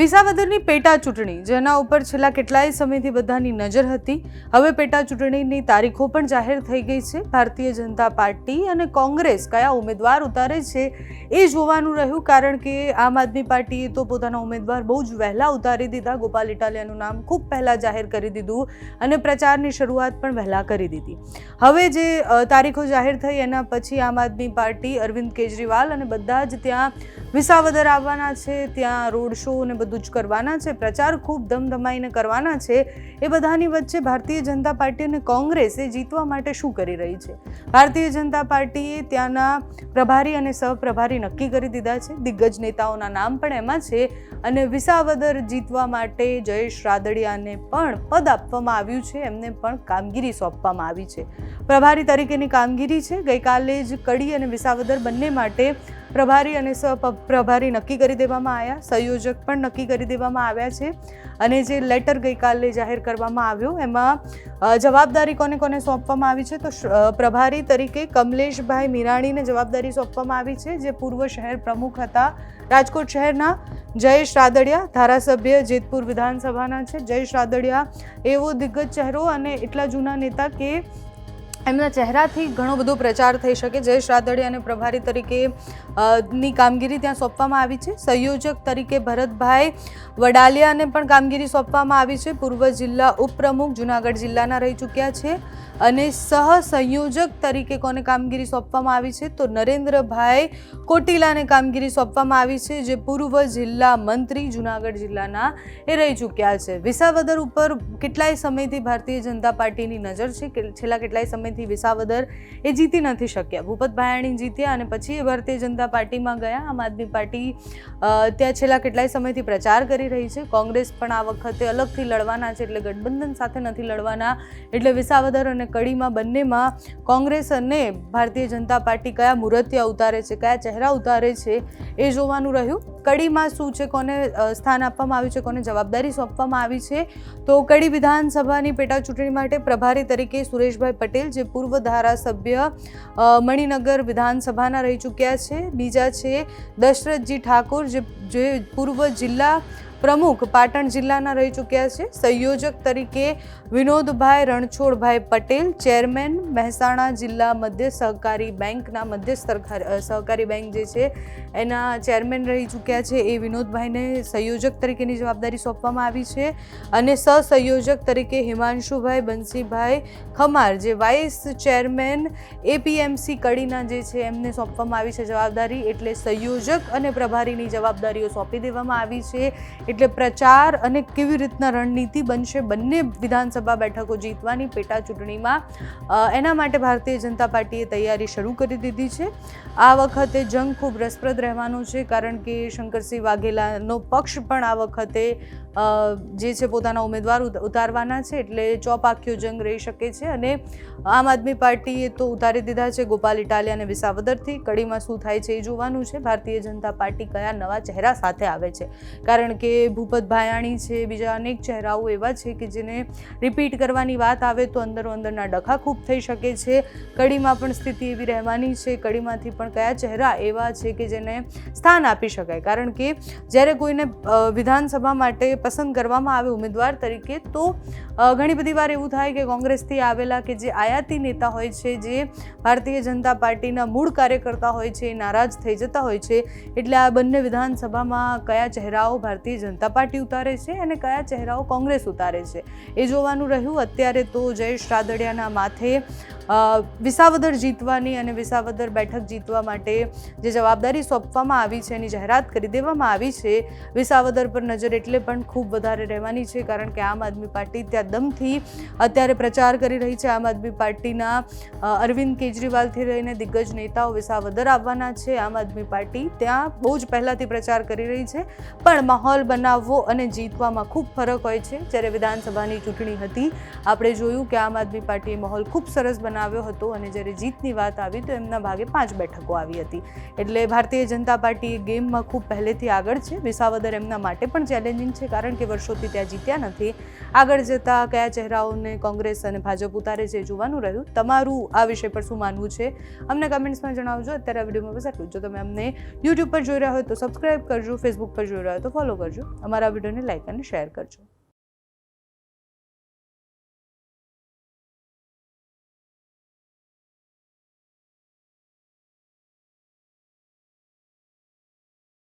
વિસાવદરની પેટા ચૂંટણી, જેના ઉપર છેલ્લા કેટલાય સમયથી બધાની નજર હતી. હવે પેટા ચૂંટણીની તારીખો પણ જાહેર થઈ ગઈ છે. ભારતીય જનતા પાર્ટી અને કોંગ્રેસ કયા ઉમેદવાર ઉતારે છે એ જોવાનું રહ્યું, કારણ કે આમ આદમી પાર્ટીએ તો પોતાના ઉમેદવાર બહુ જ વહેલા ઉતારી દીધા. ગોપાલ ઇટાલિયાનું નામ ખૂબ પહેલાં જાહેર કરી દીધું અને પ્રચારની શરૂઆત પણ વહેલા કરી દીધી. હવે જે તારીખો જાહેર થઈ એના પછી આમ આદમી પાર્ટી અરવિંદ કેજરીવાલ અને બધા જ ત્યાં વિસાવદર આવવાના છે, ત્યાં રોડ શો ને બધું જ કરવાના છે, પ્રચાર ખૂબ ધમધમાઈને કરવાના છે. એ બધાની વચ્ચે ભારતીય જનતા પાર્ટી અને કોંગ્રેસ જીતવા માટે શું કરી રહી છે? ભારતીય જનતા પાર્ટીએ ત્યાંના પ્રભારી અને સહપ્રભારી નક્કી કરી દીધા છે. દિગ્ગજ નેતાઓના નામ પણ એમાં છે અને વિસાવદર જીતવા માટે જયેશ રાદડિયાને પણ પદ આપવામાં આવ્યું છે. એમને પણ કામગીરી સોંપવામાં આવી છે. પ્રભારી તરીકેની કામગીરી છે. ગઈકાલે જ કડી અને વિસાવદર બંને માટે પ્રભારી અને સહપ્રભારી નક્કી કરી દેવામાં આવ્યા, સંયોજક પણ નક્કી કરી દેવામાં આવ્યા છે અને જે લેટર ગઈકાલે જાહેર કરવામાં આવ્યો, એમાં જવાબદારી કોને કોને સોંપવામાં આવી છે? તો પ્રભારી તરીકે કમલેશભાઈ મીરાણીને જવાબદારી સોંપવામાં આવી છે, જે પૂર્વ શહેર પ્રમુખ હતા રાજકોટ શહેરના જયેશ રાદડિયા, ધારાસભ્ય જેતપુર વિધાનસભાના છે. જયેશ રાદડિયા એવો દિગ્ગજ ચહેરો અને એટલા જૂના નેતા કે એમના ચહેરાથી ઘણો બધો પ્રચાર થઈ શકે. જયેશ રાદડિયાને પ્રભારી તરીકે ની કામગીરી ત્યાં સોંપવામાં આવી છે. સંયોજક તરીકે ભરતભાઈ વડાલિયાને પણ કામગીરી સોંપવામાં આવી છે. પૂર્વ જિલ્લા ઉપપ્રમુખ જુનાગઢ જિલ્લાના રહી ચૂક્યા છે. અને સહ સંયોજક તરીકે કોને કામગીરી સોંપવામાં આવી છે? તો નરેન્દ્રભાઈ કોટીલાને કામગીરી સોંપવામાં આવી છે, જે પૂર્વ જિલ્લા મંત્રી જુનાગઢ જિલ્લાના એ રહી ચૂક્યા છે. વિસાવદર ઉપર કેટલાય સમયથી ભારતીય જનતા પાર્ટીની નજર છે? છેલ્લા કેટલાય સમયથી વિસાવદર એ જીતી નથી શક્યા. ભૂપત ભાયાણી જીત્યા અને પછી એ ભારતીય જનતા પાર્ટીમાં ગયા. આમ આદમી પાર્ટી ત્યાં છેલ્લા કેટલાય સમયથી પ્રચાર કરી રહી છે. કોંગ્રેસ પણ આ વખતે અલગથી લડવાના છે એટલે ગઠબંધન સાથે નથી લડવાના. એટલે વિસાવદર અને કડીમાં બંનેમાં કોંગ્રેસ અને ભારતીય જનતા પાર્ટી કયા મુહૂર્તિયા ઉતારે છે, કયા ચહેરા ઉતારે છે એ જોવાનું રહ્યું. કડીમાં શું છે, કોને સ્થાન આપવામાં આવ્યું છે, કોને જવાબદારી સોંપવામાં આવી છે? તો કડી વિધાનસભાની પેટા ચૂંટણી માટે પ્રભારી તરીકે સુરેશભાઈ પટેલ જે પૂર્વ ધારાસભ્ય મણિનગર વિધાનસભાના રહી ચૂક્યા છે. બીજા છે દશરથજી ઠાકોર, જે જે પૂર્વ જિલ્લા પ્રમુખ પાટણ જિલ્લાના રહી ચૂક્યા છે. સંયોજક તરીકે વિનોદભાઈ રણછોડભાઈ પટેલ, ચેરમેન મહેસાણા જિલ્લા મધ્ય સહકારી બેંકના મધ્ય સહકારી બેંક જે છે, એના ચેરમેન રહી ચૂક્યા છે. એ વિનોદભાઈને સંયોજક તરીકેની જવાબદારી સોંપવામાં આવી છે અને સહસંયોજક તરીકે હિમાંશુભાઈ બંસીભાઈ ખમાર, જે વાઇસ ચેરમેન એપીએમસી કડીના જે છે, એમને સોંપવામાં આવી છે જવાબદારી. એટલે સંયોજક અને પ્રભારીની જવાબદારીઓ સોંપી દેવામાં આવી છે. એટલે પ્રચાર અને કેવી રીતના રણનીતિ બનશે બંને વિધાનસભા બેઠકો જીતવાની પેટા ચૂંટણીમાં એના માટે ભારતીય જનતા પાર્ટીએ તૈયારી શરૂ કરી દીધી છે. આ વખતે જંગ ખૂબ રસપ્રદ રહેવાનો છે, કારણ કે શંકરસિંહ વાઘેલાનો પક્ષ પણ આ વખતે જે છે પોતાના ઉમેદવાર ઉત- ઉતારવાના છે એટલે ચોપાખ્યો જંગ રહી શકે છે અને આમ આદમી પાર્ટીએ તો ઉતારી દીધા છે ગોપાલ ઇટાલિયા અને વિસાવદરથી. કડીમાં શું થાય છે એ જોવાનું છે. ભારતીય જનતા પાર્ટી કયા નવા ચહેરા સાથે આવે છે? કારણ કે ભૂપત ભાયાણી છે, બીજા અનેક ચહેરાઓ એવા છે કે જેને રિપીટ કરવાની વાત આવે તો અંદરો અંદરના ડખા ખૂબ થઈ શકે છે. કડીમાં પણ સ્થિતિ એવી રહેવાની છે. કડીમાંથી પણ કયા ચહેરા એવા છે કે જેને સ્થાન આપી શકાય? કારણ કે જ્યારે કોઈને વિધાનસભા માટે પસંદ કરવામાં આવે ઉમેદવાર તરીકે, તો ઘણી બધી વાર એવું થાય કે કોંગ્રેસથી આવેલા કે જે આયાતી નેતા હોય છે, જે ભારતીય જનતા પાર્ટીના મૂળ કાર્યકર્તા હોય છે નારાજ થઈ જતા હોય છે, એટલે આ બંને વિધાનસભામાં કયા ચહેરાઓ ભારતીય જનતા પાર્ટી ઉતારે છે અને કયા ચહેરાઓ કોંગ્રેસ ઉતારે છે, એ જોવાનું રહ્યું. અત્યારે તો જયેશ રાદડિયાના માથે વિસાવદર જીતવાની અને વિસાવદર બેઠક જીતવા માટે જે જવાબદારી સોંપવામાં આવી છે, એની જાહેરાત કરી દેવામાં આવી છે, વિસાવદર પર નજર એટલે પણ ખૂબ વધારે રહેવાની છે, કારણ કે આમ આદમી પાર્ટી ત્યાં દમથી અત્યારે પ્રચાર કરી રહી છે. આમ આદમી પાર્ટીના અરવિંદ કેજરીવાલથી રહીને દિગ્ગજ નેતાઓ વિસાવદર આવવાના છે. આમ આદમી પાર્ટી ત્યાં બહુ જ પહેલાંથી પ્રચાર કરી રહી છે. પણ માહોલ બનાવવો અને જીતવામાં ખૂબ ફરક હોય છે. જ્યારે વિધાનસભાની ચૂંટણી હતી, આપણે જોયું કે આમ આદમી પાર્ટીએ માહોલ ખૂબ સરસ બનાવ્યો આવ્યો હતો અને જ્યારે જીતની વાત આવી તો એમના ભાગે પાંચ બેઠકો આવી હતી. એટલે ભારતીય જનતા પાર્ટી ગેમમાં ખૂબ પહેલેથી આગળ છે. વિસાવદર એમના માટે પણ ચેલેન્જિંગ છે કારણ કે વર્ષોથી ત્યાં જીત્યા નથી. આગળ જતા કયા ચહેરાઓને કોંગ્રેસ અને ભાજપ ઉતારે છે જોવાનું રહ્યું. તમારું આ વિષય પર શું માનવું છે? અમને કમેન્ટ્સમાં જણાવજો. અત્યારે આ વિડીયોમાં બસ આટલું જો. તમે અમને યુટ્યુબ પર જોઈ રહ્યા હોય તો સબસ્ક્રાઈબ કરજો ફેસબુક પર જોઈ રહ્યા હોય તો ફોલો કરજો. અમારા વિડીયોને લાઇક અને શેર કરજો.